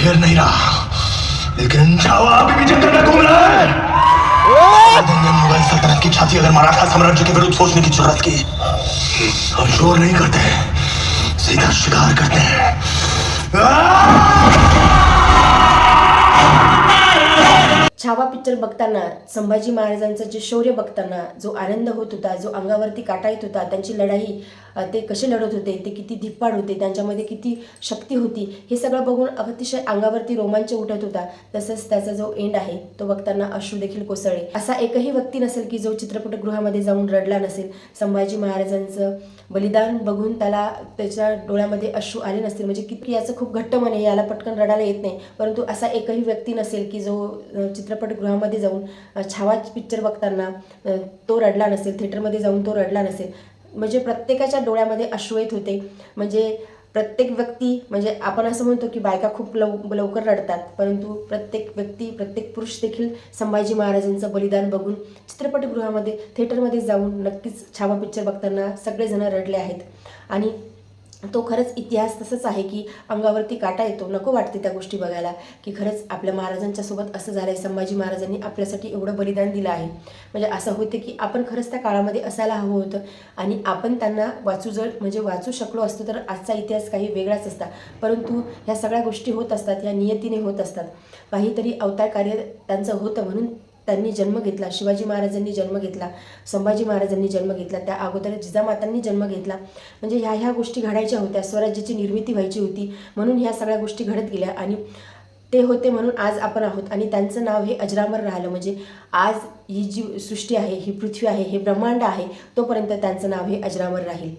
शेर नहीं रहा। लेकिन छावा अभी भी जंगल में घूम रहा है। मुगल सल्तनत की छाती अगर मराठा साम्राज्य के विरुद्ध सोचने की ज़रूरत की। हम शोर नहीं करते सीधा शिकार करते हैं। छावा पिक्चर बघताना संभाजी महाराजांचं जे शौर्य बघताना जो आनंद होत होता जो अंगावरती काटा येत होता त्यांची लढाई ते कसे लढत होते ते किती धिप्पाड होते त्यांच्यामध्ये किती शक्ती होती हे सगळं बघून अतिशय अंगावरती रोमांच उठत होता. तसंच त्याचा जो एंड आहे तो बघताना अश्रू देखील कोसळले. असा एकही व्यक्ती नसेल की जो चित्रपटगृहामध्ये जाऊन रडला नसेल संभाजी महाराजांचं बलिदान बघून त्याला त्याच्या डोळ्यामध्ये अश्रू आले नसतील. म्हणजे किती याचं खूप घट्ट म्हणे याला पटकन रडायला येत नाही. परंतु असा एकही व्यक्ती नसेल की जो चित्रपटगृहामध्ये जाऊन छावा पिक्चर बघताना तो रडला नसेल थिएटरमध्ये जाऊन तो रडला नसेल. म्हणजे प्रत्येकाच्या डोळ्यामध्ये अश्रू येत होते. म्हणजे प्रत्येक व्यक्ती म्हणजे आपण असं म्हणतो की बायका खूप लव लवकर रडतात परंतु प्रत्येक व्यक्ती प्रत्येक पुरुष देखील संभाजी महाराजांचं बलिदान बघून चित्रपटगृहामध्ये थिएटरमध्ये जाऊन नक्कीच छावा पिक्चर बघताना सगळेजण रडले आहेत. आणि तो खरंच इतिहास तसंच आहे की अंगावरती काटा येतो. नको वाटते त्या गोष्टी बघायला. की खरंच आपल्या महाराजांच्या सोबत असं झालं आहे संभाजी महाराजांनी आपल्यासाठी एवढं बलिदान दिलं आहे. म्हणजे असं होते की आपण खरंच त्या काळामध्ये असायला हवं होतं. आणि आपण त्यांना वाचू जर म्हणजे वाचू शकलो असतो तर आजचा इतिहास काही वेगळाच असता. परंतु ह्या सगळ्या गोष्टी होत असतात. ह्या नियतीने होत असतात. काहीतरी अवतार कार्य त्यांचं होतं म्हणून त्यांनी जन्म घेतला शिवाजी महाराजांनी जन्म घेतला संभाजी महाराजांनी जन्म घेतला त्या अगोदर जिजामातांनी जन्म घेतला. म्हणजे ह्या ह्या गोष्टी घडायच्या होत्या स्वराज्याची निर्मिती व्हायची होती म्हणून ह्या सगळ्या गोष्टी घडत गेल्या आणि ते होते म्हणून आज आपण आहोत. आणि त्यांचं नाव हे अजरामर राहिलं. म्हणजे आज ही जी सृष्टी आहे ही पृथ्वी आहे हे ब्रह्मांड आहे तोपर्यंत त्यांचं नाव हे अजरामर राहील.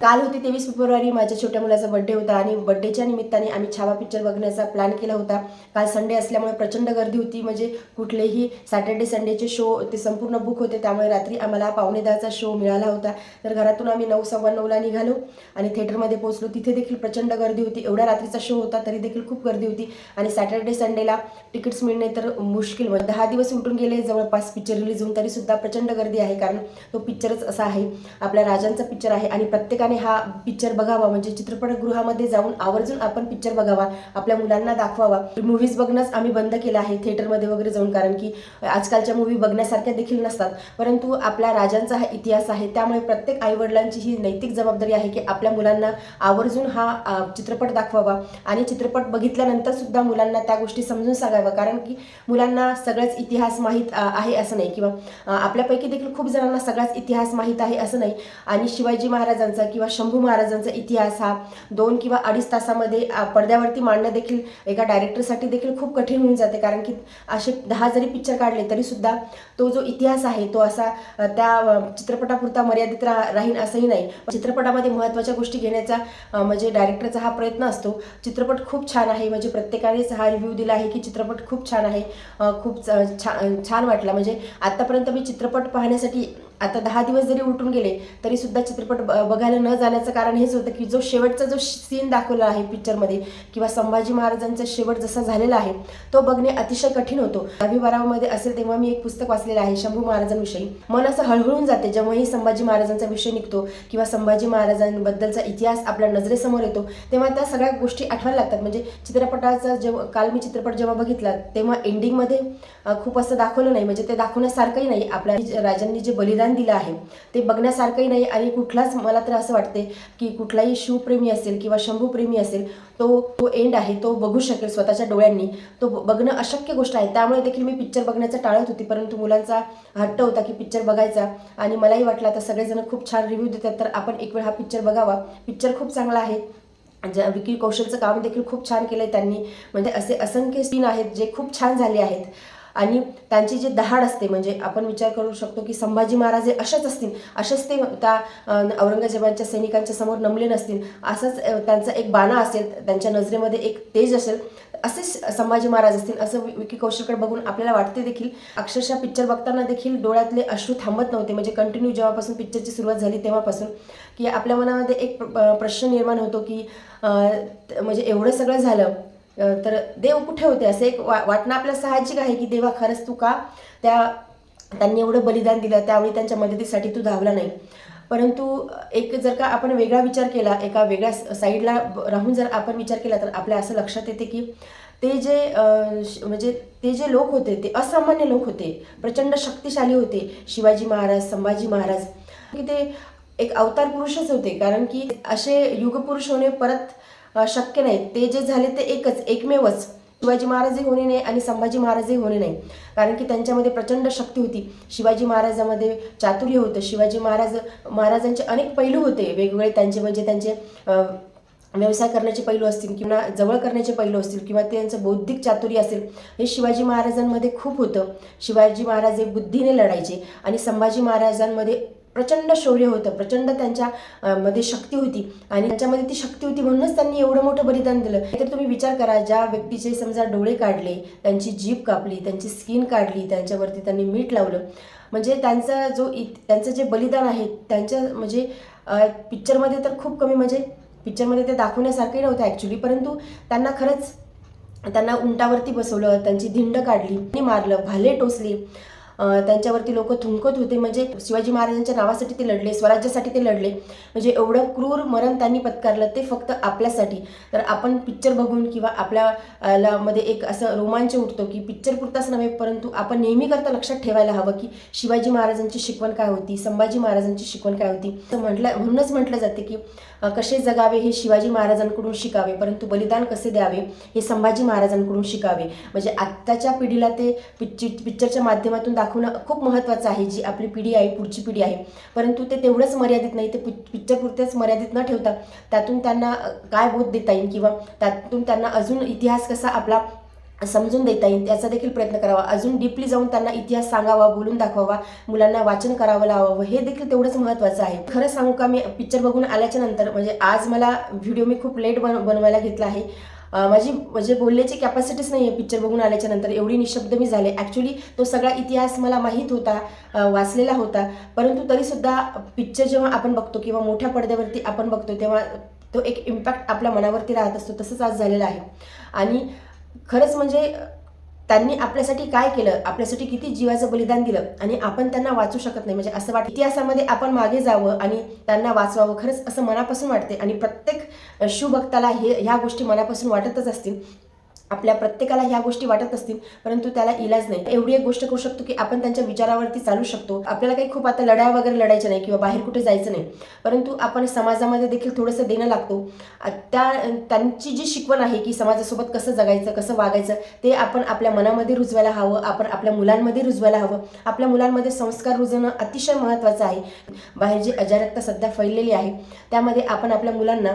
काल होती तेवीस फेब्रुवारी. माझ्या छोट्या मुलाचा बड्डे होता आणि बड्डेच्या निमित्ताने आम्ही छावा पिक्चर बघण्याचा प्लॅन केला होता. काल संडे असल्यामुळे प्रचंड गर्दी होती. म्हणजे कुठलेही सॅटर्डे संडेचे शो ते संपूर्ण बुक होते. त्यामुळे रात्री आम्हाला पावणे दहाचा शो मिळाला होता. तर घरातून आम्ही नऊ सव्वा नऊला निघालो आणि थिएटरमध्ये पोहोचलो. तिथे देखील प्रचंड गर्दी होती. एवढ्या रात्रीचा शो होता तरी देखील खूप गर्दी होती. आणि सॅटर्डे संडेला तिकीट्स मिळणे तर मुश्किल. म्हणजे दहा दिवस उठून गेले. जवळपास पिक्चर रिलीज होऊन तरीसुद्धा प्रचंड गर्दी आहे. कारण तो पिक्चरच असा आहे. आपल्या राजांचा पिक्चर आहे. आणि प्रत्येकाने हा पिक्चर बघावा. म्हणजे चित्रपटगृहामध्ये जाऊन आवर्जून आपण पिक्चर बघावा आपल्या मुलांना दाखवावा. मूव्हीज बघणंच आम्ही बंद केलं आहे थिएटरमध्ये वगैरे जाऊन. कारण की आजकालच्या मूवी बघण्यासारख्या देखील नसतात. परंतु आपल्या राजांचा हा इतिहास आहे. त्यामुळे प्रत्येक आईवडिलांची ही नैतिक जबाबदारी आहे की आपल्या मुलांना आवर्जून हा चित्रपट दाखवावा. आणि चित्रपट बघितल्यानंतर सुद्धा मुलांना त्या गोष्टी समजून सांगाव्या. कारण की मुलांना सगळंच इतिहास माहीत आहे असं नाही. किंवा आपल्यापैकी देखील खूप जणांना सगळाच इतिहास माहीत आहे असं नाही. आणि शिवाजी महाराजांचा किंवा किंवा शंभू महाराजांचा इतिहास हा दोन किंवा अडीच तासामध्ये पडद्यावरती मांडणं देखील एका डायरेक्टरसाठी देखील खूप कठीण होऊन जाते. कारण की असे दहा जरी पिक्चर काढले तरी सुद्धा तो जो इतिहास आहे तो असा त्या चित्रपटापुरता मर्यादित रा राहील असंही नाही. चित्रपटामध्ये महत्त्वाच्या गोष्टी घेण्याचा म्हणजे डायरेक्टरचा हा प्रयत्न असतो. चित्रपट खूप छान आहे. म्हणजे प्रत्येकानेच हा रिव्ह्यू दिला आहे की चित्रपट खूप छान आहे. खूप च- छान छान वाटला. म्हणजे आतापर्यंत मी चित्रपट पाहण्यासाठी आता दहा दिवस जरी उलटून गेले तरी सुद्धा चित्रपट ब- बघायला न जाण्याचं कारण हेच होतं की जो शेवटचा जो सीन दाखवला आहे पिक्चरमध्ये किंवा संभाजी महाराजांचा शेवट जसा झालेला आहे तो बघणे अतिशय कठीण होतो. दहावी बारावीमध्ये असेल तेव्हा मी एक पुस्तक वाचलेलं आहे शंभू महाराजांविषयी. मन असं हळहळून जाते जेव्हाही संभाजी महाराजांचा विषय निघतो किंवा संभाजी महाराजांबद्दलचा इतिहास आपल्या नजरेसमोर येतो तेव्हा त्या सगळ्या गोष्टी आठवायला लागतात. म्हणजे चित्रपटाचा जेव्हा काल मी चित्रपट जेव्हा बघितला तेव्हा एंडिंगमध्ये खूप असं दाखवलं नाही. म्हणजे ते दाखवण्यासारखंही नाही. आपल्या जे- राजांनी जे बलिदान दिलं आहे. ते बघण्यासारखंही नाही आणि कुठलाच मला तर असं वाटते की कुठलाही शिवप्रेमी असेल किंवा शंभूप्रेमी असेल तो तो एंड आहे तो बघू शकेल स्वतःच्या डोळ्यांनी. तो बघणं अशक्य गोष्ट आहे. त्यामुळे देखील मी पिक्चर बघण्याचं टाळत होती. परंतु मुलांचा हट्ट होता की पिक्चर बघायचा आणि मलाही वाटलं आता सगळेजण खूप छान रिव्ह्यू देतात तर आपण एक वेळ हा पिक्चर बघावा. पिक्चर खूप चांगला आहे. ज्या विकी कौशलचं काम देखील खूप छान केलं आहे त्यांनी. म्हणजे असे असंख्य सीन आहेत जे खूप छान झाले आहेत. आणि त्यांची जी दहाड असते म्हणजे आपण विचार करू शकतो की संभाजी महाराज हे असेच असतील असेच ते त्या औरंगजेबांच्या सैनिकांच्या समोर नमले नसतील असंच त्यांचा एक बाणा असेल त्यांच्या नजरेमध्ये एक तेज असेल असेच संभाजी महाराज असतील असं विकी कौशलकडे बघून आपल्याला वाटते देखील. अक्षरशः पिक्चर बघताना देखील डोळ्यातले अश्रू थांबत नव्हते म्हणजे कंटिन्यू जेव्हापासून पिक्चरची सुरुवात झाली तेव्हापासून की आपल्या मनामध्ये एक प्रश्न निर्माण होतो की म्हणजे एवढं सगळं झालं तर देव कुठे होते? असं एक वा वाटणं आपल्या साहजिक आहे की देवा खरंच तू का त्या त्यांनी एवढं बलिदान दिलं त्यावेळी त्यांच्या मदतीसाठी तू धावला नाही. परंतु एक जर का आपण वेगळा विचार केला एका वेगळ्या साईडला राहून जर आपण विचार केला तर आपल्या असं लक्षात येते की ते जे म्हणजे ते जे लोक होते ते असामान्य लोक होते प्रचंड शक्तिशाली होते शिवाजी महाराज संभाजी महाराज. की ते एक अवतार पुरुषच होते कारण की असे युगपुरुष होणे परत शक्य नाही. ते जे झाले ते एकच एकमेवच. शिवाजी महाराजही होणे नाही आणि संभाजी महाराजही होणे नाही. कारण की त्यांच्यामध्ये प्रचंड शक्ती होती. शिवाजी महाराजामध्ये चातुर्य होतं. शिवाजी महाराज महाराजांचे अनेक पैलू होते. वेगवेगळे त्यांचे म्हणजे त्यांचे व्यवसाय करण्याचे पैलू असतील किंवा जवळ करण्याचे पैलू असतील किंवा त्यांचं बौद्धिक चातुर्य असेल हे शिवाजी महाराजांमध्ये खूप होतं. शिवाजी महाराज हे बुद्धीने लढायचे आणि संभाजी महाराजांमध्ये प्रचंड शौर्य होतं प्रचंड त्यांच्या मध्ये शक्ती होती. आणि त्यांच्यामध्ये ती शक्ती होती म्हणूनच त्यांनी एवढं मोठं बलिदान दिलं. तर तुम्ही विचार करा ज्या व्यक्तीचे समजा डोळे काढले त्यांची जीभ कापली त्यांची स्किन काढली त्यांच्यावरती त्यांनी मीठ लावलं. म्हणजे त्यांचा जो इत त्यांचं जे बलिदान आहे त्यांच्या म्हणजे पिक्चरमध्ये तर खूप कमी म्हणजे पिक्चरमध्ये ते दाखवण्यासारखे नव्हतं ॲक्च्युली परंतु त्यांना खरंच त्यांना उंटावरती बसवलं त्यांची धिंड काढली मारलं भाले टोचले. त्यांच्यावरती लोक थुंकत होते. म्हणजे शिवाजी महाराजांच्या नावासाठी ते लढले स्वराज्यासाठी ते लढले. म्हणजे एवढं क्रूर मरण त्यांनी पत्कारलं ते फक्त आपल्यासाठी. तर आपण पिक्चर बघून किंवा आपल्याला मध्ये एक असं रोमांच उठतो की पिक्चर पुरताच नव्हे परंतु आपण नेहमीकरता लक्षात ठेवायला हवं की शिवाजी महाराजांची शिकवण काय होती संभाजी महाराजांची शिकवण काय होती. तर म्हटलं म्हणूनच म्हटलं जाते की कसे जगावे हे शिवाजी महाराजांकडून शिकावे परंतु बलिदान कसे द्यावे हे संभाजी महाराजांकडून शिकावे. म्हणजे आत्ताच्या पिढीला ते पिक्चर पिक्चरच्या माध्यमातून दाखवणं खूप महत्त्वाचं आहे जी आपली पिढी आहे पुढची पिढी आहे. परंतु ते तेवढंच मर्यादित नाही ते पिक्चरपुरतेच मर्यादित न ठेवता त्यातून त्यांना काय बोध देता येईल किंवा त्यातून त्यांना अजून इतिहास कसा आपला समजून देता येईल. याचा देखील प्रयत्न करावा. अजून डीपली जाऊन त्यांना इतिहास सांगावा बोलून दाखवावा मुलांना वाचन करावं लावावं हे देखील तेवढंच महत्त्वाचं आहे. खरं सांगू का मी पिक्चर बघून आल्याच्यानंतर म्हणजे आज मला व्हिडिओ मी खूप लेट बन बनवायला घेतला आहे. माझी म्हणजे बोलण्याची कॅपॅसिटीच नाही आहे पिक्चर बघून आल्याच्यानंतर. एवढी निशब्द मी झाले. ॲक्च्युली तो सगळा इतिहास मला माहीत होता वाचलेला होता. परंतु तरीसुद्धा पिक्चर जेव्हा आपण बघतो किंवा मोठ्या पडद्यावरती आपण बघतो तेव्हा तो एक इम्पॅक्ट आपल्या मनावरती राहत असतो. तसंच आज झालेलं आहे. आणि खरंच म्हणजे त्यांनी आपल्यासाठी काय केलं? आपल्यासाठी किती जीवाचं बलिदान दिलं? आणि आपण त्यांना वाचू शकत नाही. म्हणजे असं वाटतं इतिहासामध्ये आपण मागे जावं आणि त्यांना वाचवावं. खरंच असं मनापासून वाटते. आणि प्रत्येक शिवभक्ताला हे ह्या गोष्टी मनापासून वाटतच असतील. आपल्या प्रत्येकाला ह्या गोष्टी वाटत असतील परंतु त्याला इलाज नाही. एवढी एक गोष्ट करू शकतो की आपण त्यांच्या विचारावरती चालू शकतो. आपल्याला काही खूप आता लढाया वगैरे लढायच्या नाही किंवा बाहेर कुठे जायचं नाही. परंतु आपण समाजामध्ये देखील थोडंसं देणं लागतो. त्या त्यांची जी शिकवण आहे की समाजासोबत कसं जगायचं कसं वागायचं ते आपण आपल्या मनामध्ये रुजवायला हवं आपण आपल्या मुलांमध्ये रुजवायला हवं. आपल्या मुलांमध्ये संस्कार रुजवणं अतिशय महत्त्वाचं आहे. बाहेर जी अजारकता सध्या फैललेली आहे त्यामध्ये आपण आपल्या मुलांना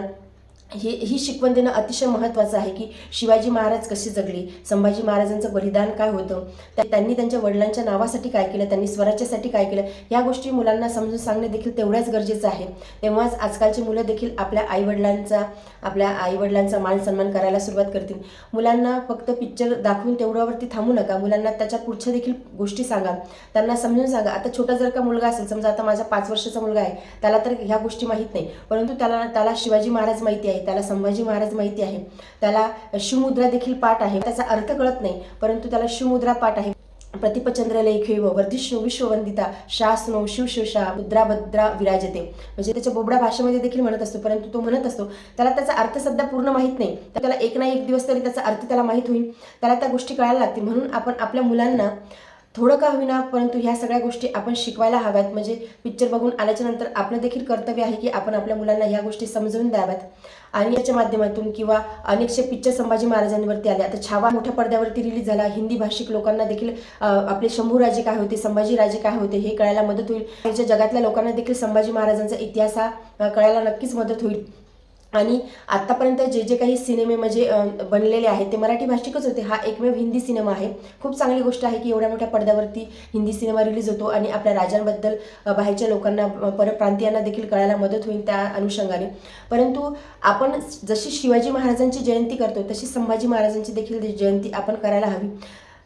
हे ही शिकवण देणं अतिशय महत्त्वाचं आहे की शिवाजी महाराज कसे जगले संभाजी महाराजांचं बलिदान काय होतं त्या- त्यांनी त्यांच्या वडिलांच्या नावासाठी काय केलं त्यांनी स्वराज्यासाठी काय केलं या गोष्टी मुलांना समजून सांगणे देखील तेवढ्याच गरजेचं आहे. तेव्हाच आजकालची मुलं देखील आपल्या आईवडिलांचा आपल्या आईवडिलांचा मान सन्मान करायला सुरुवात करतील. मुलांना फक्त पिक्चर दाखवून तेवढ्यावरती थांबू नका मुलांना त्याच्या पुढच्या देखील गोष्टी सांगा. त्यांना समजून सांगा आता छोटा जर का मुलगा असेल समजा आता माझा पाच वर्षाचा मुलगा आहे त्याला तर ह्या गोष्टी माहीत नाही परंतु त्याला त्याला शिवाजी महाराज माहिती आहे. त्याला संभाजी महाराज माहिती आहे. त्याला शिवमुद्रा देखील पाठ आहे. त्याचा अर्थ कळत नाही परंतु त्याला शिवमुद्रा पाठ आहे. प्रतिपचंद्र व वर्धिष्णू विश्ववंदिता शासनो शिवशिवशा मुद्राभद्रा विराजते. म्हणजे त्याच्या बोबडा भाषेमध्ये देखील म्हणत असतो परंतु तो म्हणत असतो त्याला त्याचा अर्थ सध्या पूर्ण माहीत नाही. तर त्याला एक ना एक दिवस तरी त्याचा अर्थ त्याला माहीत होईल. त्याला त्या गोष्टी कळायला लागतील. म्हणून आपण आपल्या मुलांना थोडं का होईना परंतु ह्या सगळ्या गोष्टी आपण शिकवायला हव्यात. म्हणजे पिक्चर बघून आल्याच्यानंतर आपलं देखील कर्तव्य आहे की आपण आपल्या मुलांना ह्या गोष्टी समजवून द्याव्यात. आणि याच्या माध्यमातून किंवा अनेकशे पिक्चर संभाजी महाराजांवरती आले आता छावा मोठ्या पडद्यावरती रिलीज झाला. हिंदी भाषिक लोकांना देखील आपले आपले शंभूराजे काय होते संभाजी राजे काय होते हे कळायला मदत होईल. जगातल्या लोकांना देखील संभाजी महाराजांचा इतिहास हा कळायला नक्कीच मदत होईल. आणि आत्तापर्यंत जे जे काही सिनेमे म्हणजे बनलेले आहेत ते मराठी भाषिकच होते. हा एकमेव हिंदी सिनेमा आहे. खूप चांगली गोष्ट आहे की एवढ्या मोठ्या पडद्यावरती हिंदी सिनेमा रिलीज होतो आणि आपल्या राजांबद्दल बाहेरच्या लोकांना परप्रांतीयांना देखील कळायला मदत होईल त्या अनुषंगाने. परंतु आपण जशी शिवाजी महाराजांची जयंती करतो तशी संभाजी महाराजांची देखील जयंती आपण करायला हवी.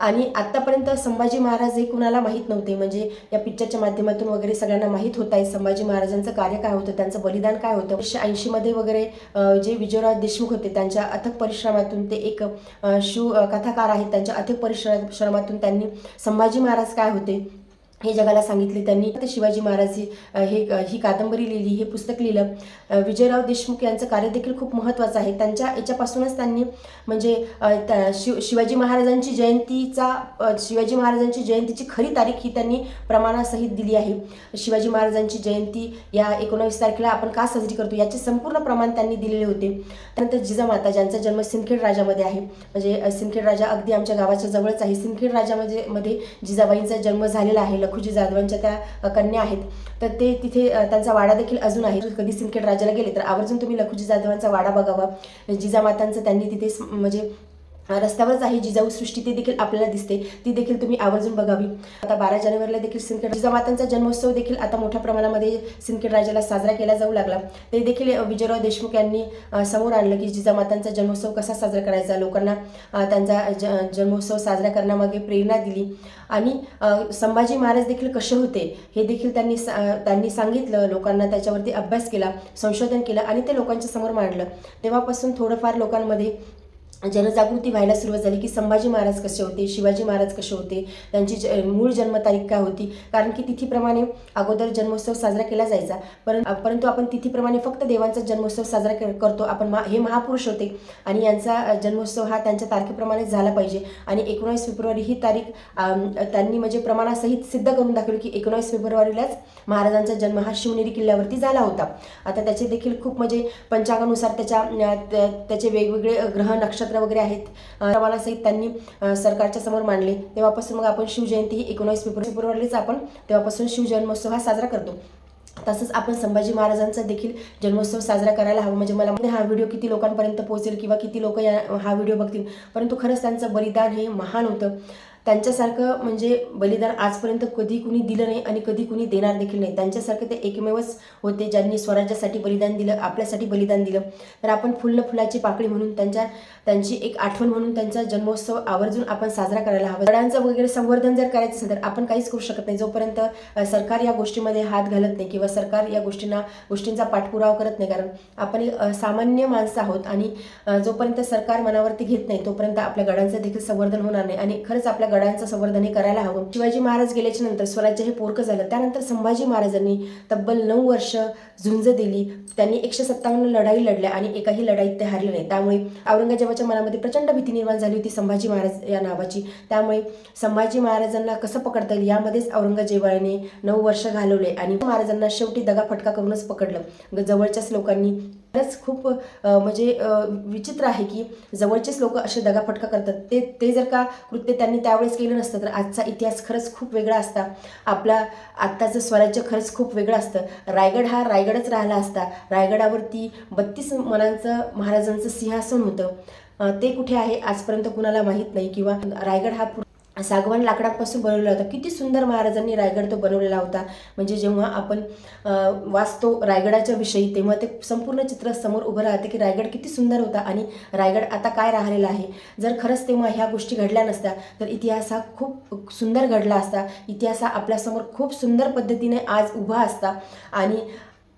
आणि आत्तापर्यंत संभाजी महाराज हे कुणाला माहीत नव्हते? म्हणजे या पिक्चरच्या माध्यमातून वगैरे सगळ्यांना माहीत होत आहे संभाजी महाराजांचं कार्य काय होतं त्यांचं बलिदान काय होतं? एकशे ऐंशीमध्ये वगैरे जे विजयराव देशमुख होते त्यांच्या अथक परिश्रमातून ते एक शिव कथाकार आहेत. त्यांच्या अथक परिश्रमातून त्यांनी संभाजी महाराज काय होते? हे जगाला सांगितले त्यांनी. ते शिवाजी महाराज हे ही कादंबरी लिहिली हे पुस्तक लिहिलं. विजयराव देशमुख यांचं कार्य देखील खूप महत्त्वाचं आहे. त्यांच्या याच्यापासूनच त्यांनी म्हणजे त्या शिव शिवाजी महाराजांची जयंतीचा शिवाजी महाराजांची जयंतीची खरी तारीख ही त्यांनी प्रमाणासहित दिली आहे. शिवाजी महाराजांची जयंती या एकोणावीस तारखेला आपण का साजरी करतो याचे संपूर्ण प्रमाण त्यांनी दिलेले होते. त्यानंतर जिजामाता ज्यांचा जन्म सिंदखेड राजामध्ये आहे. म्हणजे सिंदखेड राजा अगदी आमच्या गावाच्या जवळच आहे. सिंदखेड राजामध्ये मध्ये जिजाबाईंचा जन्म झालेला आहे. लखुजी जाधवांच्या त्या कन्या आहेत. तर ते तिथे त्यांचा वाडा देखील अजून आहे. कधी सिंदखेड राजाला गेले तर आवर्जून तुम्ही लखुजी जाधवांचा वाडा बघावा. जिजामातांचं त्यांनी तिथे म्हणजे रस्त्यावरच आहे जिजाऊ सृष्टी ते देखील आपल्याला दिसते. ती देखील तुम्ही आवर्जून बघावी. आता बारा जानेवारीला देखील सिंदखेड जिजामातांचा जन्मोत्सव देखील आता मोठ्या प्रमाणामध्ये सिंदखेड राजाला साजरा केला जाऊ लागला. ते देखील विजयराव देशमुख यांनी समोर आणलं की जिजामातांचा जन्मोत्सव कसा साजरा करायचा? लोकांना त्यांचा ज जन्मोत्सव साजरा करण्यामागे प्रेरणा दिली. आणि संभाजी महाराज देखील कसे होते हे देखील त्यांनी सा- त्यांनी सांगितलं लोकांना त्याच्यावरती अभ्यास केला संशोधन केलं आणि ते लोकांच्या समोर मांडलं. तेव्हापासून थोडंफार लोकांमध्ये जनजागृती व्हायला सुरुवात झाली की संभाजी महाराज कसे होते शिवाजी महाराज कसे होते त्यांची ज मूळ जन्मतारीख काय होती? कारण की तिथीप्रमाणे अगोदर जन्मोत्सव साजरा केला जायचा. परंतु परंतु आपण तिथीप्रमाणे फक्त देवांचा जन्मोत्सव साजरा करतो. आपण मा हे महापुरुष होते. आणि यांचा जन्मोत्सव हा त्यांच्या तारखेप्रमाणेच झाला पाहिजे. आणि एकोणावीस फेब्रुवारी ही तारीख त्यांनी म्हणजे प्रमाणासहित सिद्ध करून दाखवली की एकोणावीस फेब्रुवारीलाच महाराजांचा जन्म हा शिवनेरी किल्ल्यावरती झाला होता. आता त्याचे देखील खूप म्हणजे पंचांगानुसार त्याच्या त्याचे वेगवेगळे ग्रह नक्ष नक्षत्र वगैरे आहेत. रवानासहित त्यांनी सरकारच्या समोर मांडले. तेव्हापासून मग आपण शिवजयंती ही एकोणावीस फेब्रुवारी फेब्रुवारीच आपण तेव्हापासून शिवजन्मोत्सव हा साजरा करतो. तसंच आपण संभाजी महाराजांचा देखील जन्मोत्सव साजरा करायला हवा. म्हणजे मला हा व्हिडिओ किती लोकांपर्यंत पोहोचेल किंवा किती लोक या हा व्हिडिओ बघतील. परंतु खरंच त्यांचं बलिदान हे महान होतं. त्यांच्यासारखं म्हणजे बलिदान आजपर्यंत कधी कुणी दिलं नाही आणि कधी कुणी देणार देखील नाही. त्यांच्यासारखे ते एकमेवच होते ज्यांनी स्वराज्यासाठी बलिदान दिलं आपल्यासाठी बलिदान दिलं. तर आपण फुल्ल फुलाची पाकळी म्हणून त्यांच्या त्यांची एक आठवण म्हणून त्यांचा जन्मोत्सव आवर्जून आपण साजरा करायला हवा. झाडांचं वगैरे संवर्धन जर करायचं असेल तर आपण काहीच करू शकत नाही. जोपर्यंत सरकार या गोष्टीमध्ये हात घालत नाही किंवा सरकार या गोष्टींना गोष्टींचा पाठपुरावा करत नाही. कारण आपण एक, सामान्य माणसं आहोत आणि जोपर्यंत सरकार मनावरती घेत नाही तोपर्यंत आपल्या गडांचं देखील संवर्धन होणार नाही. आणि खरंच आपल्या गडांचं संवर्धनही करायला हवं. शिवाजी महाराज गेल्याच्यानंतर स्वराज्य हे पोरकं झालं. त्यानंतर संभाजी महाराजांनी तब्बल नऊ वर्ष झुंज दिली. त्यांनी एकशे सत्तावन्न लढाई लढल्या आणि एकाही लढाईत ते हारले नाही त्यामुळे औरंगजेबाच्या मनामध्ये प्रचंड भीती निर्माण झाली होती संभाजी महाराज या नावाची. त्यामुळे संभाजी महाराजांना कसं पकडता येईल यामध्येच औरंगजेबाने नऊ वर्ष घालवले आणि महाराजांना शेवटी दगा फटका करूनच पकडलं. जवळच्याच लोकांनी. खरंच खूप म्हणजे विचित्र आहे की जवळचेच लोक असे दगाफटका करतात. ते ते जर का कृत्य त्यांनी त्या त्यावेळेस केलं नसतं तर आजचा इतिहास खरंच खूप वेगळा असता. आपला आत्ताचं स्वराज्य खरंच खूप वेगळं असतं. रायगड हा रायगडच राहिला असता. रायगडावरती बत्तीस मनांचं महाराजांचं सिंहासन होतं. ते कुठे आहे? आजपर्यंत कुणाला माहीत नाही किंवा रायगड हा सागवान लाकडापासून बनवलेला होता. किती सुंदर महाराजांनी रायगड तो बनवलेला होता. म्हणजे जेव्हा आपण वाचतो रायगडाच्या विषयी तेव्हा ते संपूर्ण चित्र समोर उभं राहते की रायगड किती सुंदर होता आणि रायगड आता काय राहिलेला आहे. जर खरंच तेव्हा ह्या गोष्टी घडल्या नसत्या तर इतिहास हा खूप सुंदर घडला असता. इतिहास हा आपल्यासमोर खूप सुंदर पद्धतीने आज उभा असता. आणि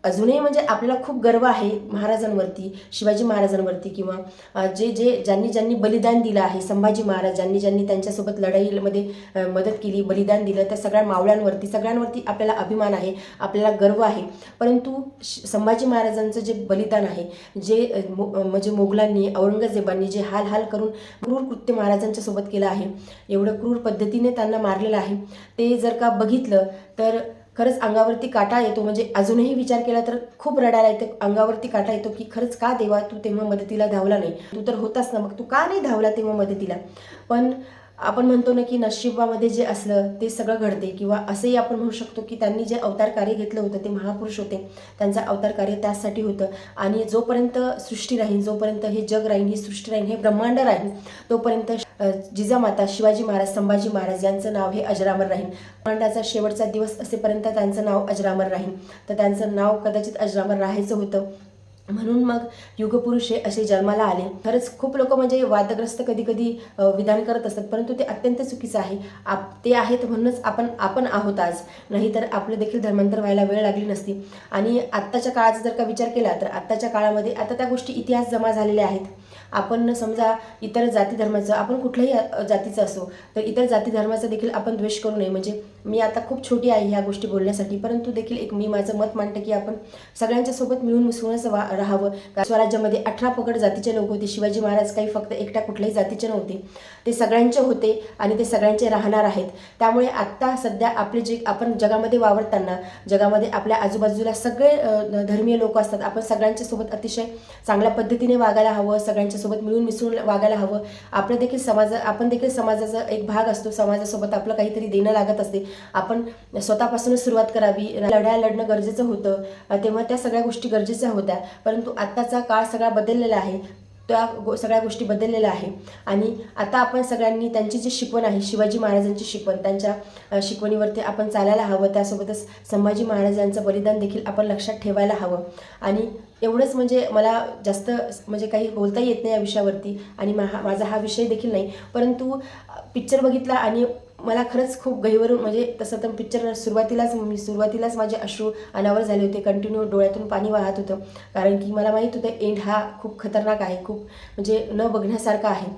अजूनही म्हणजे आपल्याला खूप गर्व आहे महाराजांवरती शिवाजी महाराजांवरती किंवा जे जे ज्यांनी ज्यांनी बलिदान दिलं आहे संभाजी महाराज ज्यांनी ज्यांनी त्यांच्यासोबत लढाईमध्ये मदत केली बलिदान दिलं त्या सगळ्या मावळ्यांवरती सगळ्यांवरती आपल्याला अभिमान आहे आपल्याला गर्व आहे. परंतु श- संभाजी महाराजांचं जे बलिदान आहे जे मो- म्हणजे मोगलांनी औरंगजेबांनी जे हाल हाल करून क्रूर कृत्य महाराजांच्या सोबत केलं आहे एवढं क्रूर पद्धतीने त्यांना मारलेलं आहे ते जर का बघितलं तर खरंच अंगावरती काटा येतो. म्हणजे अजूनही विचार केला तर खूप रडायला येतं. अंगावरती काटा येतो की खरंच का देवा तू तेव्हा मदतीला धावला नाही? तू तर होतास ना मग तू का नाही धावला तेव्हा मदतीला? पण आपण म्हणतो ना की नशिबामध्ये जे असलं ते सगळं घडते. किंवा असंही आपण म्हणू शकतो की त्यांनी जे अवतार कार्य घेतलं होतं ते महापुरुष होते. त्यांचं अवतार कार्य त्यासाठी होतं. आणि जोपर्यंत सृष्टी राहील जोपर्यंत हे जग राहील ही सृष्टी राहील हे ब्रह्मांड राहील तोपर्यंत जिजामाता शिवाजी महाराज संभाजी महाराज यांचं नाव हे अजरामर राहील. ब्रह्मांडाचा शेवटचा दिवस असेपर्यंत त्यांचं नाव अजरामर राहील. तर त्यांचं नाव कदाचित अजरामर राहायचं होतं. म्हणून मग युगपुरुष हे असे जन्माला आले. खरंच खूप लोक म्हणजे वादग्रस्त कधी कधी विधान करत असतात. परंतु ते अत्यंत चुकीचं आहे. आप ते आहेत म्हणूनच आपण आपण आहोत आज. नाहीतर आपलं देखील धर्मांतर व्हायला वेळ लागली नसती. आणि आत्ताच्या काळाचा जर का विचार केला तर आत्ताच्या काळामध्ये आता त्या गोष्टी इतिहास जमा झालेल्या आहेत. आपण समजा इतर जाती धर्माचं आपण कुठल्याही जातीचं असो तर इतर जाती धर्माचा देखील आपण द्वेष करू नये. म्हणजे मी आता खूप छोटी आहे ह्या गोष्टी बोलण्यासाठी परंतु देखील एक मी माझं मत मांडते की आपण सगळ्यांच्या सोबत मिळून मिसळूनच वा राहावं. स्वराज्यामध्ये अठरा पगड जातीचे लोक होते. शिवाजी महाराज काही फक्त एकट्या कुठल्याही जातीचे नव्हते. ते सगळ्यांचे होते आणि ते सगळ्यांचे राहणार आहेत. त्यामुळे आत्ता सध्या आपले जे आपण जगामध्ये वावरताना जगामध्ये आपल्या आजूबाजूला सगळे धर्मीय लोक असतात. आपण सगळ्यांच्या सोबत अतिशय चांगल्या पद्धतीने वागायला हवं. सगळ्यांच्या सोबत मिळून मिसळून वागायला हवं. आपलं देखील समाज आपण देखील समाजाचा एक भाग असतो. समाजासोबत आपलं काहीतरी देणं लागत असते. आपण स्वतःपासूनच सुरुवात करावी. लढ्या लढणं गरजेचं होतं. तेव्हा त्या सगळ्या गोष्टी गरजेच्या होत्या. परंतु आत्ताचा काळ सगळा बदललेला आहे. त्या गो सगळ्या गोष्टी बदललेल्या आहे आणि आता आपण सगळ्यांनी त्यांची जी शिकवण आहे शिवाजी महाराजांची शिकवण त्यांच्या शिकवणीवरती आपण चालायला हवं. त्यासोबतच संभाजी महाराजांचं बलिदान देखील आपण लक्षात ठेवायला हवं. आणि एवढंच म्हणजे मला जास्त म्हणजे काही बोलता येत नाही या विषयावरती. आणि महा माझा हा विषय देखील नाही. परंतु पिक्चर बघितला आणि मला खरंच खूप गहिवरून म्हणजे तसं तर पिक्चर सुरुवातीलाच मी सुरुवातीलाच माझे अश्रू अनावर झाले होते. कंटिन्यू डोळ्यातून पाणी वाहत होतं. कारण की मला माहीत होतं एंड हा खूप खतरनाक आहे खूप म्हणजे न बघण्यासारखा आहे.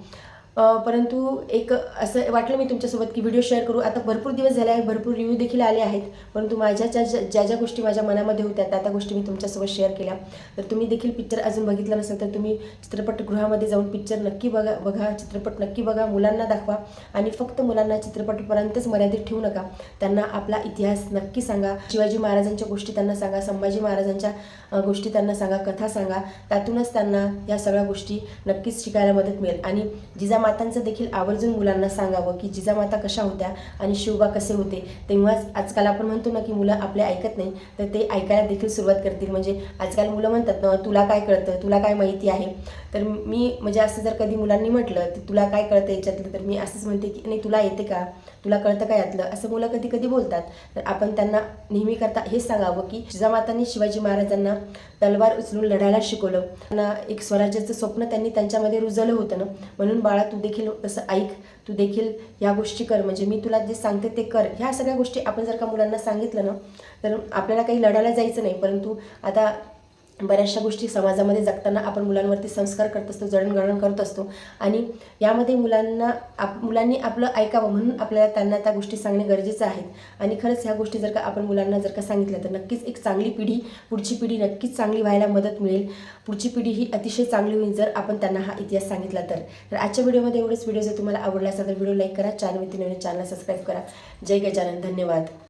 परंतु एक असं वाटलं मी तुमच्यासोबत की व्हिडिओ शेअर करू. आता भरपूर दिवस झाले आहे भरपूर रिव्ह्यू देखील आले आहेत परंतु माझ्या ज्या ज्या ज्या ज्या गोष्टी माझ्या मनामध्ये होत्या त्या त्या गोष्टी मी तुमच्यासोबत शेअर केल्या. तर तुम्ही देखील पिक्चर अजून बघितला नसेल तर तुम्ही चित्रपटगृहामध्ये जाऊन पिक्चर नक्की बघा बघा चित्रपट नक्की बघा मुलांना दाखवा आणि फक्त मुलांना चित्रपटापर्यंतच मर्यादित ठेवू नका. त्यांना आपला इतिहास नक्की सांगा. शिवाजी महाराजांच्या गोष्टी त्यांना सांगा संभाजी महाराजांच्या गोष्टी त्यांना सांगा कथा सांगा. त्यातूनच त्यांना या सगळ्या गोष्टी नक्कीच शिकायला मदत मिळेल. आणि जिजा जिजामातांचं देखील आवर्जून मुलांना सांगावं की जिजामाता कशा होत्या आणि शिवबा कसे होते. तेव्हाच आजकाल आपण म्हणतो ना की मुलं आपले ऐकत नाही तर ते ऐकायला देखील सुरुवात करतील. म्हणजे आजकाल मुलं म्हणतात ना तुला काय कळतं? तुला काय माहिती आहे? तर मी म्हणजे असं जर कधी मुलांनी म्हटलं की तुला काय कळतं याच्यातलं? तर मी असंच म्हणते की नाही तुला येते का? तुला कळतं काय यातलं? असं मुलं कधी कधी बोलतात. तर आपण त्यांना नेहमी करता हेच सांगावं की जिजामातांनी शिवाजी महाराजांना तलवार उचलून लढायला शिकवलं. त्यांना एक स्वराज्याचं स्वप्न त्यांनी त्यांच्यामध्ये रुजवलं होतं ना. म्हणून बाळा तू देखील असं ऐक तू देखील ह्या गोष्टी कर. म्हणजे मी तुला जे सांगते ते कर. ह्या सगळ्या गोष्टी आपण जर का मुलांना सांगितलं ना तर आपल्याला काही लढायला जायचं नाही. परंतु आता बऱ्याचशा गोष्टी समाजामध्ये जगताना आपण मुलांवरती संस्कार करत असतो जडणघडण करत असतो. आणि यामध्ये मुलांना आप मुलांनी आपलं ऐकावं म्हणून आपल्याला त्यांना त्या गोष्टी सांगणे गरजेचं आहे. आणि खरंच ह्या गोष्टी जर का आपण मुलांना जर का सांगितल्या तर नक्कीच एक चांगली पिढी पुढची पिढी नक्कीच चांगली व्हायला मदत मिळेल. पुढची पिढी ही अतिशय चांगली होईल जर आपण त्यांना हा इतिहास सांगितला तर. तर आजच्या व्हिडिओमध्ये एवढंच. व्हिडिओ जर तुम्हाला आवडला असेल तर व्हिडिओ लाईक करा चॅनल वरती नवीन चॅनल सबस्क्राईब करा. जय गजानन. धन्यवाद.